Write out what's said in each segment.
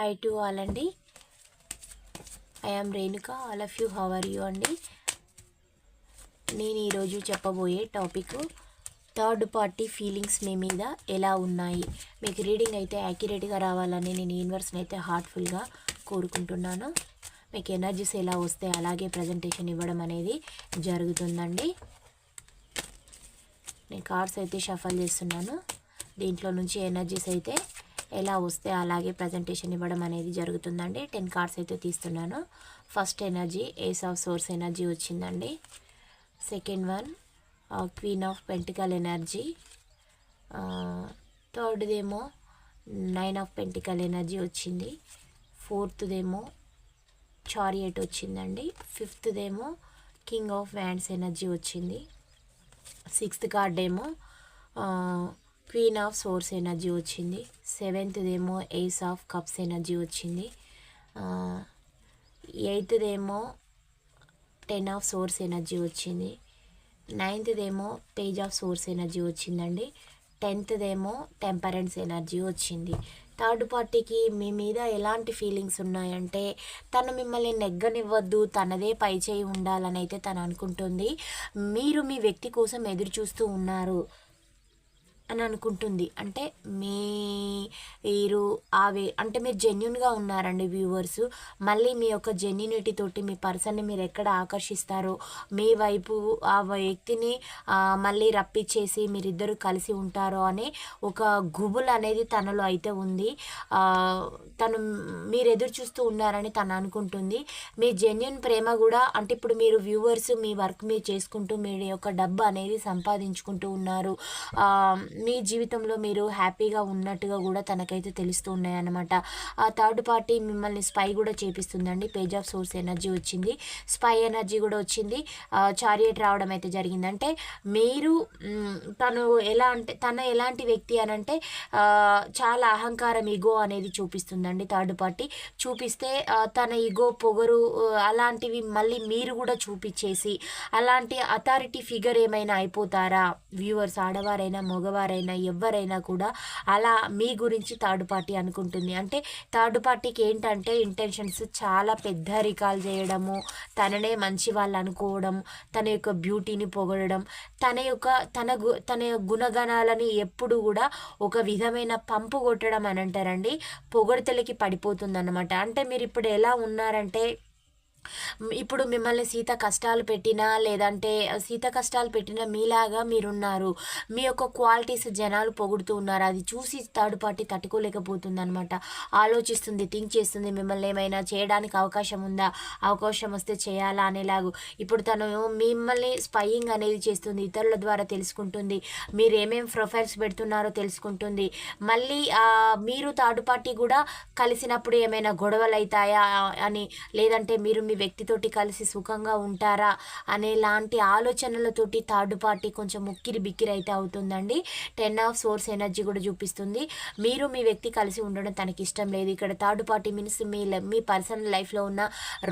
High to all అండి. I am Renuka all of you how are you అండి? నేను ఈరోజు చెప్పబోయే టాపిక్ థర్డ్ పార్టీ ఫీలింగ్స్ మీ మీద ఎలా ఉన్నాయి? మీకు రీడింగ్ అయితే యాక్యురేట్గా రావాలని నేను యూనివర్స్ని అయితే హార్ట్ఫుల్గా కోరుకుంటున్నాను. మీకు ఎనర్జీస్ ఎలా వస్తే అలాగే ప్రజెంటేషన్ ఇవ్వడం అనేది జరుగుతుందండి. నేను కార్డ్స్ అయితే షఫల్ చేస్తున్నాను. దీంట్లో నుంచి ఎనర్జీస్ అయితే ఎలా వస్తే అలాగే ప్రజెంటేషన్ ఇవ్వడం అనేది జరుగుతుందండి. టెన్ కార్డ్స్ అయితే తీస్తున్నాను. First energy ace of swords energy వచ్చిందండి. Second one queen of pentacle energy థర్డ్దేమో nine of pentacle energy వచ్చింది. ఫోర్త్దేమో చారియట్ వచ్చిందండి. ఫిఫ్త్దేమో కింగ్ ఆఫ్ వ్యాండ్స్ ఎనర్జీ వచ్చింది. సిక్స్త్ కార్డ్ ఏమో క్వీన్ ఆఫ్ సోర్స్ ఎనర్జీ వచ్చింది. సెవెంత్దేమో ఏస్ ఆఫ్ కప్స్ ఎనర్జీ వచ్చింది. ఎయిత్దేమో టెన్ ఆఫ్ సోర్స్ ఎనర్జీ వచ్చింది. నైన్త్దేమో పేజ్ ఆఫ్ సోర్స్ ఎనర్జీ వచ్చిందండి. టెన్త్దేమో టెంపరెన్స్ ఎనర్జీ వచ్చింది. థర్డ్ పార్టీకి మీ మీద ఎలాంటి ఫీలింగ్స్ ఉన్నాయంటే తను మిమ్మల్ని నెగ్గనివ్వద్దు తనదే పై చేయి ఉండాలని అయితే తను అనుకుంటుంది. మీరు మీ వ్యక్తి కోసం ఎదురు చూస్తూ ఉన్నారు. అని అనుకుంటుంది. అంటే మీరు ఆవే అంటే మీరు జెన్యున్గా ఉన్నారండి వ్యూవర్స్. మళ్ళీ మీ యొక్క జెన్యునిటీ తోటి మీ పర్సన్ని మీరు ఎక్కడ ఆకర్షిస్తారో మీ వైపు ఆ వ్యక్తిని మళ్ళీ రప్పించేసి మీరిద్దరు కలిసి ఉంటారో అనే ఒక గుబుల్ అనేది తనలో అయితే ఉంది. తను మీరు ఎదురు చూస్తూ ఉన్నారని తను అనుకుంటుంది. మీ జెన్యున్ ప్రేమ కూడా అంటే ఇప్పుడు మీరు వ్యూవర్స్ మీ వర్క్ మీరు చేసుకుంటూ మీ యొక్క డబ్బు అనేది సంపాదించుకుంటూ ఉన్నారు. మీ జీవితంలో మీరు హ్యాపీగా ఉన్నట్టుగా కూడా తనకైతే తెలుస్తూ ఉన్నాయన్నమాట. ఆ థర్డ్ పార్టీ మిమ్మల్ని స్పై కూడా చేపిస్తుందండి. పేజ్ ఆఫ్ సోర్స్ ఎనర్జీ వచ్చింది. స్పై ఎనర్జీ కూడా వచ్చింది. చారియట్ రావడం అయితే జరిగిందంటే మీరు తను ఎలా అంటే తన ఎలాంటి వ్యక్తి అని అంటే చాలా అహంకారం ఇగో అనేది చూపిస్తుందండి థర్డ్ పార్టీ. చూపిస్తే తన ఇగో పొగరు అలాంటివి మళ్ళీ మీరు కూడా చూపించేసి అలాంటి అథారిటీ ఫిగర్ ఏమైనా అయిపోతారా? వ్యూవర్స్ ఆడవారైనా మగవారు వారైనా ఎవరైనా కూడా అలా మీ గురించి థర్డ్ పార్టీ అనుకుంటుంది. అంటే థర్డ్ పార్టీకి ఏంటంటే ఇంటెన్షన్స్ చాలా పెద్ద రికాల్ చేయడము తననే మంచి వాళ్ళు అనుకోవడం తన యొక్క బ్యూటీని పొగడడం తన యొక్క తన గు తన గుణగణాలని ఎప్పుడు కూడా ఒక విధమైన పంపు కొట్టడం అని అంటారండి. పొగడతలకి పడిపోతుందనమాట అంటే మీరు ఇప్పుడు ఎలా ఉన్నారంటే ఇప్పుడు మిమ్మల్ని సీత కష్టాలు పెట్టినా లేదంటే సీత కష్టాలు పెట్టినా మీలాగా మీరున్నారు. మీ యొక్క క్వాలిటీస్ జనాలు పొగుడుతూ ఉన్నారు. అది చూసి థర్డ్ పార్టీ తట్టుకోలేకపోతుంది అనమాట ఆలోచిస్తుంది థింక్ చేస్తుంది మిమ్మల్ని ఏమైనా చేయడానికి అవకాశం ఉందా? అవకాశం వస్తే చేయాలా అనేలాగు. ఇప్పుడు తను మిమ్మల్ని స్పయింగ్ అనేది చేస్తుంది ఇతరుల ద్వారా తెలుసుకుంటుంది. మీరు ఏమేమి ప్రొఫైల్స్ పెడుతున్నారో తెలుసుకుంటుంది. మళ్ళీ మీరు థర్డ్ పార్టీ కూడా కలిసినప్పుడు ఏమైనా గొడవలు అవుతాయా అని లేదంటే మీరు మీ వ్యక్తితోటి కలిసి సుఖంగా ఉంటారా అనే లాంటి ఆలోచనలతోటి థర్డ్ పార్టీ కొంచెం ముక్కిరి బిక్కిరి అయితే అవుతుందండి. టెన్ ఆఫ్ సోర్స్ ఎనర్జీ కూడా చూపిస్తుంది. మీరు మీ వ్యక్తి కలిసి ఉండడం తనకి ఇష్టం లేదు. ఇక్కడ థర్డ్ పార్టీ మీన్స్ మీ మీ పర్సనల్ లైఫ్లో ఉన్న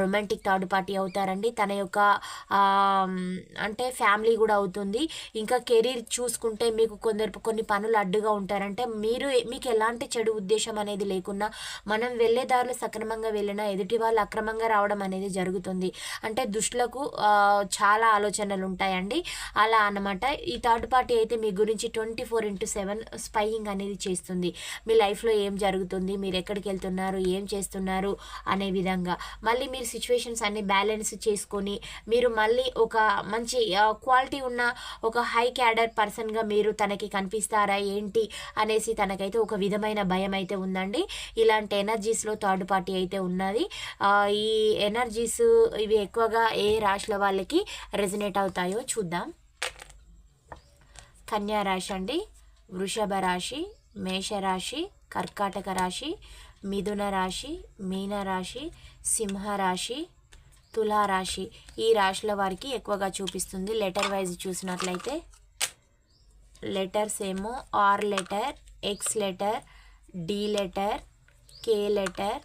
రొమాంటిక్ థర్డ్ పార్టీ అవుతారండి. తన యొక్క అంటే ఫ్యామిలీ కూడా అవుతుంది. ఇంకా కెరీర్ చూసుకుంటే మీకు కొందరు కొన్ని పనులు అడ్డుగా ఉంటారంటే మీరు మీకు ఎలాంటి చెడు ఉద్దేశం అనేది లేకున్నా మనం వెళ్ళే దారిలో సక్రమంగా వెళ్ళినా ఎదుటి వాళ్ళు అక్రమంగా రావడం అనేది జరుగుతుంది. అంటే దుష్టులకు చాలా ఆలోచనలు ఉంటాయండి అలా అన్నమాట. ఈ థర్డ్ పార్టీ అయితే మీ గురించి twenty four into seven spying అనేది చేస్తుంది. మీ లైఫ్లో ఏం జరుగుతుంది? మీరు ఎక్కడికి వెళ్తున్నారు ఏం చేస్తున్నారు? అనే విధంగా. మళ్ళీ మీరు సిచ్యువేషన్స్ అన్ని బ్యాలెన్స్ చేసుకొని మీరు మళ్ళీ ఒక మంచి క్వాలిటీ ఉన్న ఒక హై క్యాడర్ పర్సన్గా మీరు తనకి కనిపిస్తారా? ఏంటి? అనేసి తనకైతే ఒక విధమైన భయం అయితే ఉందండి. ఇలాంటి ఎనర్జీస్లో థర్డ్ పార్టీ అయితే ఉన్నది. ఈ ఎనర్జీ ఎనర్జీస్ ఇవి ఎక్కువగా ఏ రాశుల వాళ్ళకి రెజినేట్ అవుతాయో చూద్దాం. కన్యా రాశి అండి వృషభ రాశి మేషరాశి కర్కాటక రాశి మిథున రాశి మీన రాశి సింహరాశి తులారాశి ఈ రాశుల వారికి ఎక్కువగా చూపిస్తుంది లెటర్ వైజ్ చూసినట్లయితే. లెటర్స్ ఏమో R letter X letter D letter K letter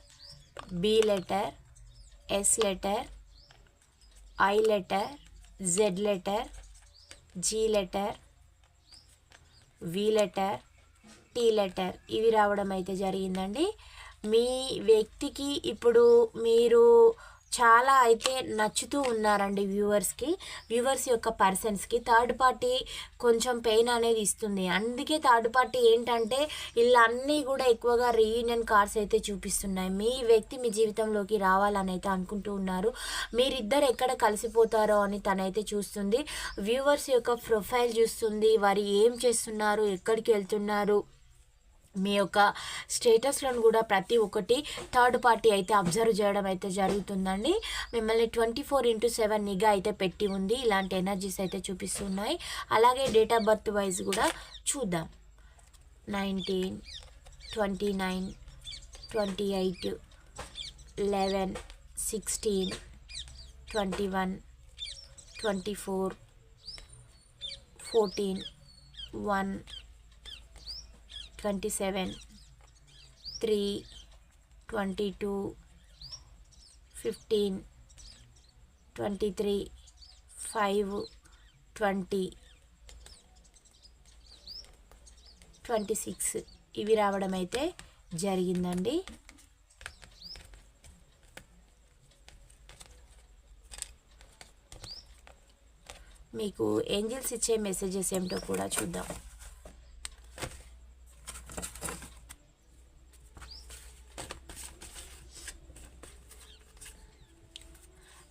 B letter S letter I letter Z letter G letter V letter T letter ఇవి రావడం అయితే జరిగిందండి. మీ వ్యక్తికి ఇప్పుడు మీరు చాలా అయితే నచ్చుతూ ఉన్నారండి వ్యూవర్స్కి వ్యూవర్స్ యొక్క పర్సన్స్కి. థర్డ్ పార్టీ కొంచెం పెయిన్ అనేది ఇస్తుంది. అందుకే థర్డ్ పార్టీ ఏంటంటే ఇలా అన్నీ కూడా ఎక్కువగా రీయూనియన్ కార్డ్స్ అయితే చూపిస్తున్నాయి. మీ వ్యక్తి మీ జీవితంలోకి రావాలని అయితే అనుకుంటూ ఉన్నారు. మీరిద్దరు ఎక్కడ కలిసిపోతారో అని తనైతే చూస్తుంది. వ్యూవర్స్ యొక్క ప్రొఫైల్ చూస్తుంది. వారు ఏం చేస్తున్నారు? ఎక్కడికి వెళ్తున్నారు? మీ యొక్క స్టేటస్లను కూడా ప్రతి ఒక్కటి థర్డ్ పార్టీ అయితే అబ్జర్వ్ చేయడం అయితే జరుగుతుందండి. మిమ్మల్ని ట్వంటీ ఫోర్ ఇంటూ సెవెన్ నిఘా అయితే పెట్టి ఉంది. ఇలాంటి ఎనర్జీస్ అయితే చూపిస్తున్నాయి. అలాగే డేట్ ఆఫ్ బర్త్ వైజ్ కూడా చూద్దాం. Nineteen twenty nine twenty eight eleven sixteen twenty one twenty four fourteen one twenty seven. Three twenty two fifteen twenty three five twenty. Twenty six. ఇవి రావడం అయితే జరిగిందండి. మీకు ఏంజిల్స్ ఇచ్చే మెసేజెస్ ఏమిటో కూడా చూద్దాం.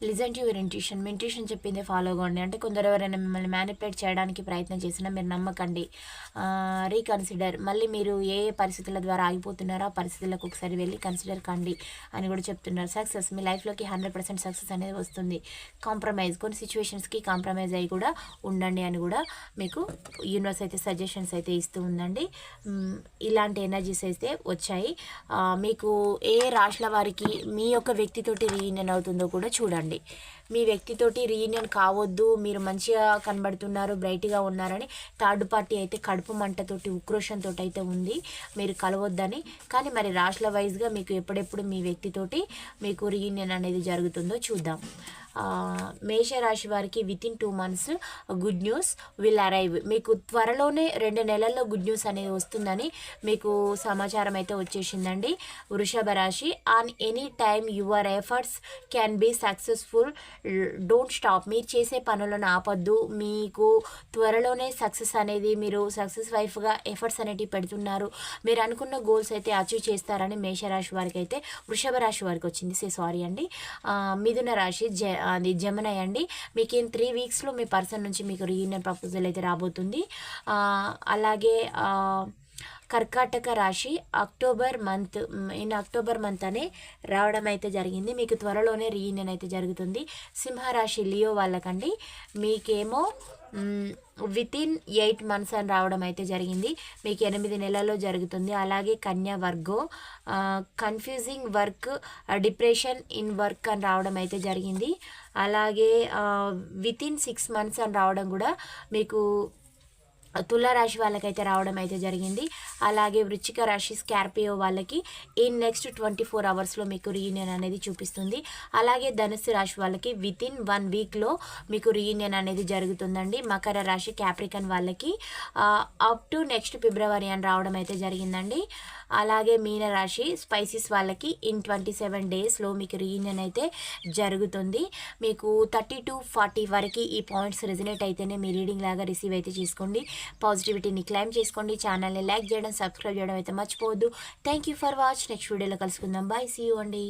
Listen to your intuition. Me intuition చెప్పిందే ఫాలో అవ్వండి. అంటే కొందరు ఎవరైనా మిమ్మల్ని మ్యానిపులేట్ చేయడానికి ప్రయత్నం చేసినా మీరు నమ్మకండి. రీకన్సిడర్ మళ్ళీ మీరు ఏ ఏ పరిస్థితుల ద్వారా ఆగిపోతున్నారో ఆ పరిస్థితులకు ఒకసారి వెళ్ళి కన్సిడర్ కండి అని కూడా చెప్తున్నారు. సక్సెస్ మీ లైఫ్లోకి హండ్రెడ్ పర్సెంట్ సక్సెస్ అనేది వస్తుంది. కాంప్రమైజ్ కొన్ని సిచ్యువేషన్స్కి కాంప్రమైజ్ అయ్యి కూడా ఉండండి అని కూడా మీకు యూనివర్స్ అయితే సజెషన్స్ అయితే ఇస్తూ ఉందండి. ఇలాంటి ఎనర్జీస్ అయితే వచ్చాయి. మీకు ఏ రాశుల వారికి మీ యొక్క వ్యక్తితోటి రీయూనియన్ అవుతుందో కూడా చూడండి చూడండి. మీ వ్యక్తితోటి రీయూనియన్ కావద్దు మీరు మంచిగా కనబడుతున్నారు బ్రైట్గా ఉన్నారని థర్డ్ పార్టీ అయితే కడుపు మంటతోటి ఉక్రోషంతో అయితే ఉంది. మీరు కలవద్దని. కానీ మరి రాష్ట్ర వైజ్గా మీకు ఎప్పుడెప్పుడు మీ వ్యక్తితోటి మీకు రీయూనియన్ అనేది జరుగుతుందో చూద్దాం. మేషరాశి వారికి within two months good news will arrive మీకు త్వరలోనే రెండు నెలల్లో గుడ్ న్యూస్ అనేది వస్తుందని మీకు సమాచారం అయితే వచ్చేసిందండి. వృషభ రాశి on any time your efforts can be successful don't stop. మీరు చేసే పనులను ఆపద్దు. మీకు త్వరలోనే సక్సెస్ అనేది మీరు సక్సెస్ వైఫ్గా ఎఫర్ట్స్ అనేటివి పెడుతున్నారు. మీరు అనుకున్న గోల్స్ అయితే అచీవ్ చేస్తారని మేషరాశి వారికి అయితే వృషభ రాశి వారికి వచ్చింది. సే సారీ అండి. మిథున రాశి జ అది జమనయ్ అండి. మీకు ఇన్ త్రీ వీక్స్లో మీ పర్సన్ నుంచి మీకు రీయూనియన్ ప్రపోజల్ అయితే రాబోతుంది. అలాగే కర్కాటక రాశి October month in October month అనే రావడం అయితే జరిగింది. మీకు త్వరలోనే రీయూనియన్ అయితే జరుగుతుంది. సింహరాశి లియో వాళ్ళకండి. మీకేమో విత్ ఇన్ ఎయిట్ మంత్స్ అని రావడం అయితే జరిగింది. మీకు ఎనిమిది నెలల్లో జరుగుతుంది. అలాగే కన్యా Virgo confusing work depression in work అని రావడం అయితే జరిగింది. అలాగే విత్ ఇన్ సిక్స్ మంత్స్ అని రావడం కూడా మీకు తులారాశి వాళ్ళకైతే రావడం అయితే జరిగింది. అలాగే వృచ్చిక రాశి స్కార్పియో వాళ్ళకి ఈ నెక్స్ట్ ట్వంటీ ఫోర్ అవర్స్లో మీకు రీయూనియన్ అనేది చూపిస్తుంది. అలాగే ధనుసు రాశి వాళ్ళకి విత్ ఇన్ వన్ వీక్లో మీకు రీయూనియన్ అనేది జరుగుతుందండి. మకర రాశి క్యాప్రికన్ వాళ్ళకి అప్ టు నెక్స్ట్ ఫిబ్రవరి అని రావడం అయితే జరిగిందండి. అలాగే మీనరాశి స్పైసీస్ వాళ్ళకి ఇన్ ట్వంటీ సెవెన్ డేస్లో మీకు రీయూనియన్ అయితే జరుగుతుంది. మీకు థర్టీ టు ఫార్టీ వరకు ఈ పాయింట్స్ రెజినేట్ అయితేనే మీ రీడింగ్ లాగా రిసీవ్ అయితే చేసుకోండి. పాజిటివిటీని క్లైమ్ చేసుకోండి. ఛానల్ని లైక్ చేయడం సబ్స్క్రైబ్ చేయడం అయితే మర్చిపోవద్దు. Thank you for watch next వీడియోలో కలుసుకుందాం. బాయ్ సీ యూ అండి